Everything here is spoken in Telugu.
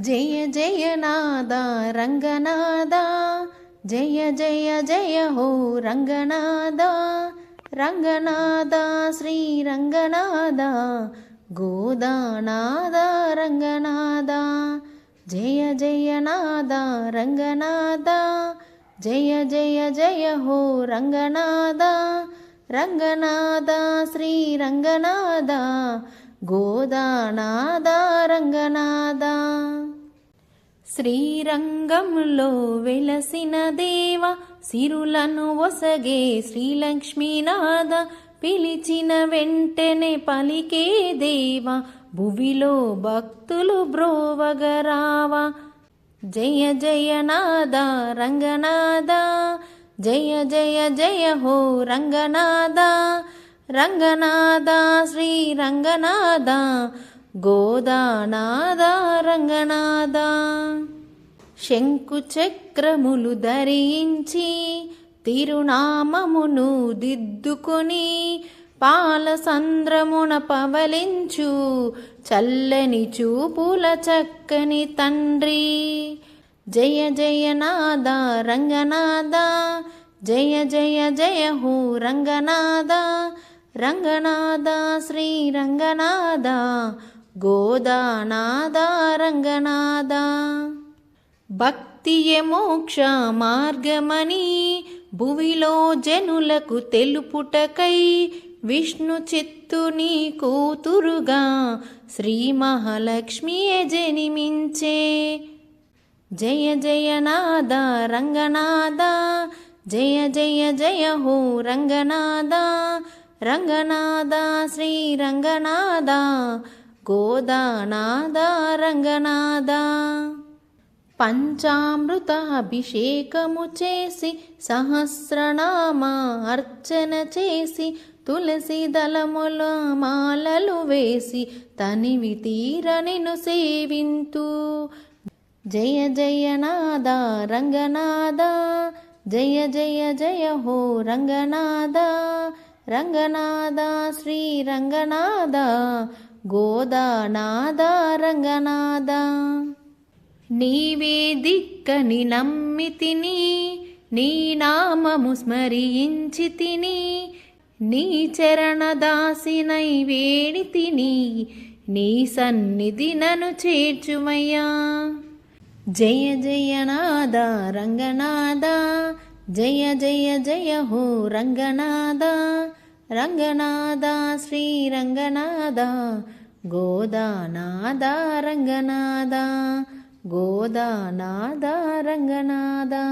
జయ జయ నాద రంగనాద. జయ జయ జయ హో రంగనాద. రంగనాద శ్రీ రంగనాద. గోదానాద రంగనాద. జయ జయ నాద రంగనాద. జయ జయ జయ హో రంగనాద. రంగనాద శ్రీ రంగనాద. గోదానాద రంగనాద. శ్రీరంగంలో వెలసిన దేవ సిరులను ఒసగే శ్రీలక్ష్మీనాథ పిలిచిన వెంటనే పలికే దేవ భువిలో భక్తులు బ్రోవగరావా. జయ జయ నాద రంగనాద జయ జయ జయ హో రంగనాద రంగనాద శ్రీ రంగనాద గోదానాద రంగనాద శంకు చక్రములు ధరించి తిరునామమును దిద్దుకొని పాలసంద్రమున పవలించు చల్లని చూపుల చక్కని తండ్రి. జయ జయ నాద రంగనాద జయ జయ జయ హో రంగనాద రంగనాద శ్రీ రంగనాద గోదానాద రంగనాద భక్తియే మోక్ష మార్గమని భువిలో జనులకు తెలుపుటకై విష్ణు చిత్తుని కూతురుగా శ్రీ మహాలక్ష్మియే జనిమించే. జయ జయ నాద రంగనాద జయ జయ జయ హో రంగనాద రంగనాద శ్రీ రంగనాద. గోదానాద రంగనాద పంచామృత అభిషేకము చేసి సహస్రనామ అర్చన చేసి తులసి దళముల మాలలు వేసి తనివి తీరనిను సేవింతు. జయ జయనాద రంగనాద జయ జయ జయ హో రంగనాద రంగనాద శ్రీ రంగనాద గోదానాదారంగనాద నీవే దిక్కని నమ్మితిని నీ నామము స్మరించి తిని నీ చరణదాసినై వేడి తిని నీ సన్నిధి నను చేర్చుమయ్యా. జయ జయనాద రంగనాద జయ జయ జయ హో రంగనాద రంగనాద శ్రీ गोदानादा रङ्गनादा गोदानादा रङ्गनादा